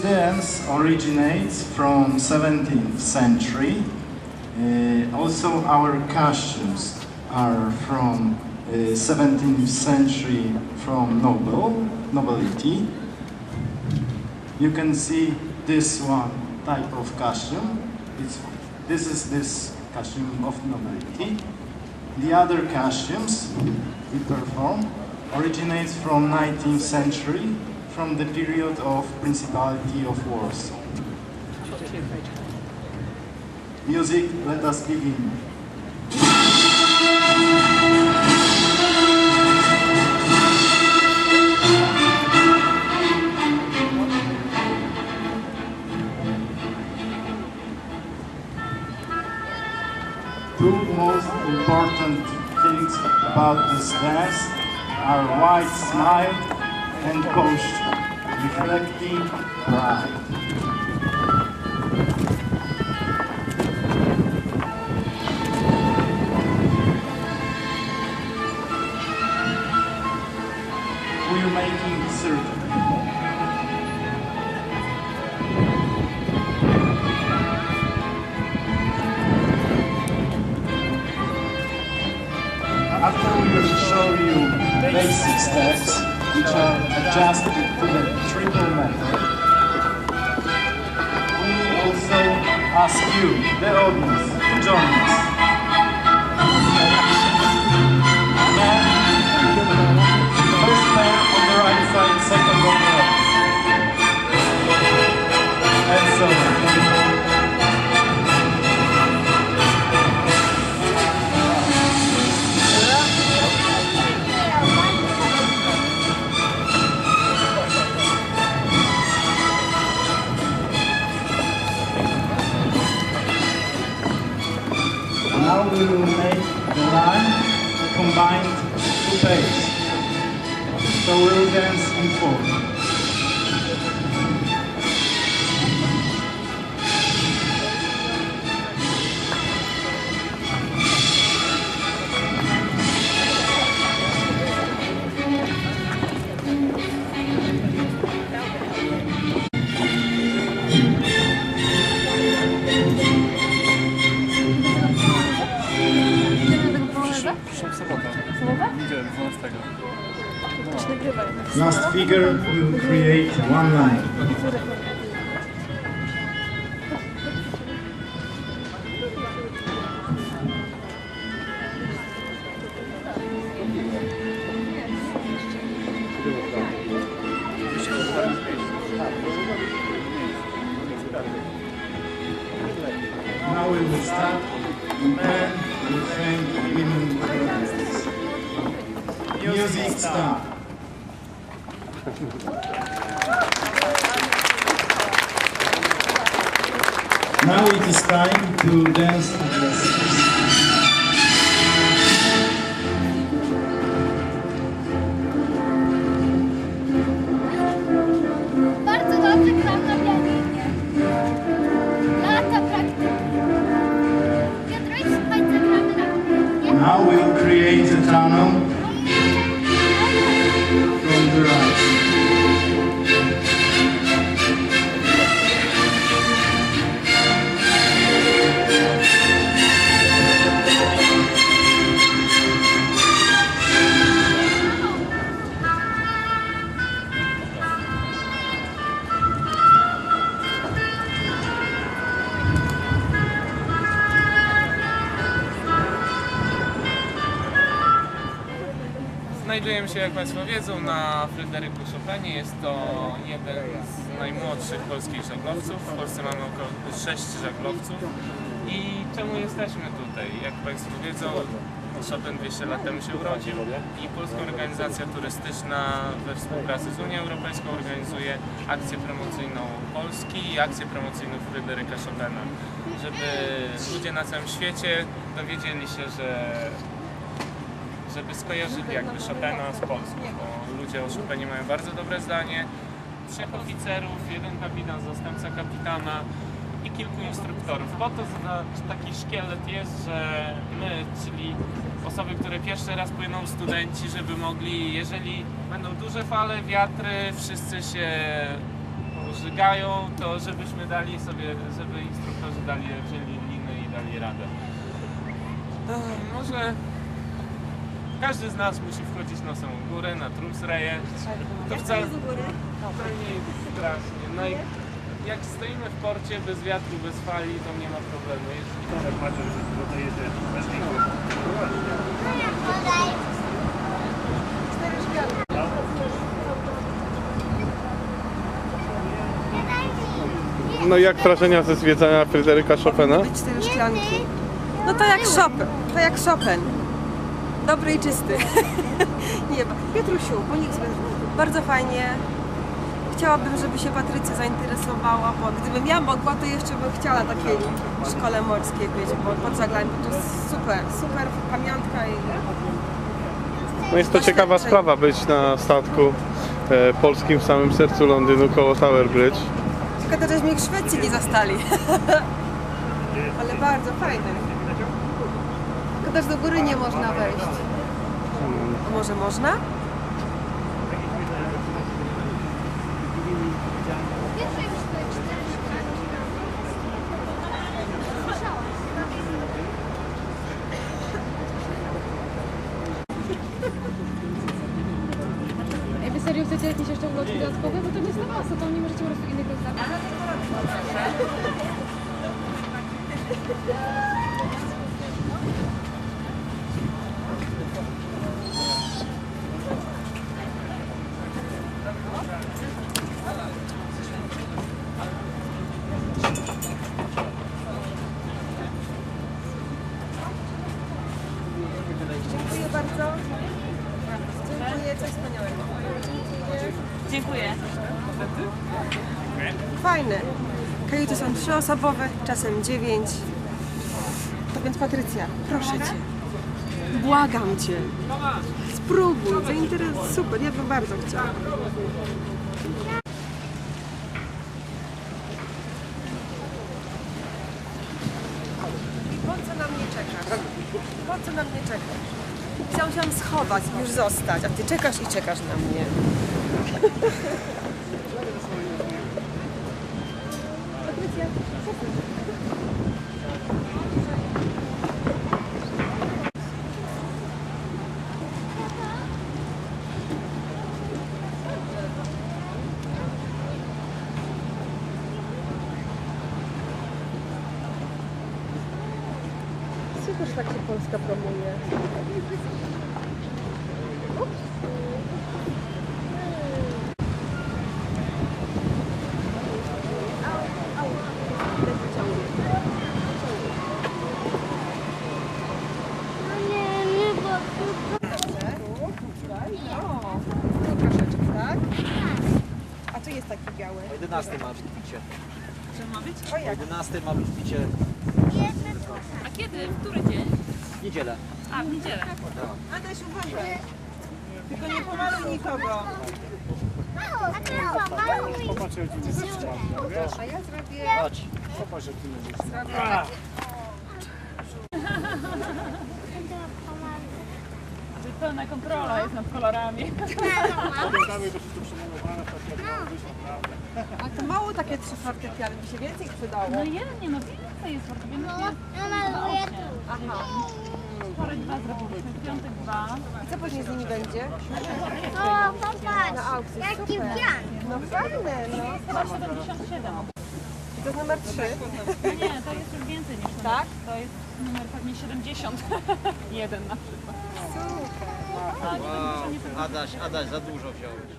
This dance originates from 17th century. Uh, also, our costumes are from uh, 17th century from noble nobility. You can see this one type of costume. It's, this is this costume of nobility. The other costumes we perform originates from 19th century, from the period of Principality of Warsaw. Music, let us begin. Two most important things about this dance are wide smile and posture, reflecting pride. We're making circle. After we will show you the basic steps, which are adjusted to the triple method, we also ask you, the audience, to join us. the in unfold. Last figure will create one line. Now we will start. For dance. Music start. Now it is time to dance Znajdujemy się, jak Państwo wiedzą, na Fryderyku Chopinie. Jest to jeden z najmłodszych polskich żaglowców. W Polsce mamy około 6 żaglowców. I czemu jesteśmy tutaj? Jak Państwo wiedzą, Chopin 200 lat temu się urodził i Polska Organizacja Turystyczna we współpracy z Unią Europejską organizuje akcję promocyjną Polski i akcję promocyjną Fryderyka Chopina, żeby ludzie na całym świecie dowiedzieli się, że żeby skojarzyli jakby Chopina z Polską, bo ludzie o Chopinie mają bardzo dobre zdanie. Trzech oficerów, jeden kapitan, zastępca kapitana i kilku instruktorów. Po to taki szkielet jest, że my, czyli osoby, które pierwszy raz płyną, studenci, żeby mogli, jeżeli będą duże fale, wiatry, wszyscy się żygają, to żebyśmy dali sobie, żeby instruktorzy dali, wzięli liny i dali radę. Może każdy z nas musi wchodzić nosem w górę, na trusreje. To wcale, wcale nie jest strasznie. No i jak stoimy w porcie bez wiatru, bez fali, to nie ma problemu. Jeśli Jak macie, że tutaj jedzie bez linku. Podaj. No i jak wrażenia ze zwiedzania Fryderyka Chopina? Cztery szklanki. No to jak Chopin, to jak Chopin. Dobry i czysty. Nie, Piotrusiu, nic bardzo fajnie. Chciałabym, żeby się Patrycja zainteresowała, bo gdybym ja mogła, to jeszcze bym chciała takiej szkole morskiej być, bo pod Zaglajem to jest super, super pamiątka i No jest to ciekawa sprawa być na statku e, polskim w samym sercu Londynu koło Tower Bridge. Tylko ich w Szwecji nie zastali. Ale bardzo fajne. Tylko też do góry nie można wejść. A może można? Ej, wy serio chcecie jakieś jeszcze ulotki dodatkowe? Bo to nie jest na masę, to nie możecie po prostu innych rozdawać. Kajuty są trzyosobowe, czasem dziewięć. To więc Patrycja, proszę Cię. Błagam Cię. Spróbuj, zainteresuj. Super, ja bym bardzo chciała. Po co na mnie czekasz? Po co na mnie czekasz? Chciałam się schować, już zostać, a Ty czekasz i czekasz na mnie. Że tak się Polska promuje. No nie, nie, bo Tu troszeczkę, tak? A tu jest taki biały. O 11 ma być picie. Czy ma być? O O jak? 11 ma być picie A kiedy? W który dzień? w niedzielę. A, w niedzielę. Adaś, uważaj. Tylko nie pomaluj nikogo. a teraz pomaluj. A ja zrobię... Chodź. Czyli pełna kontrola jest nad kolorami. A to mało takie trzy fortepiany, by się więcej przydało. No jeden, nie no więcej jest fortepianów. No, maluję tu. Aha. Wczoraj dwa zrobiliśmy, w piątek dwa. I co później z nimi będzie? O, popatrz, Na aukcji, jaki super. pian. No fajne, no. Chyba 77. I to jest numer trzy. Nie, to jest już więcej niż numer. Tak? To jest numer pewnie 70. Jeden na przykład. A nie, to Wow. nie, nie, Adaś, Adaś, za dużo wziąłeś.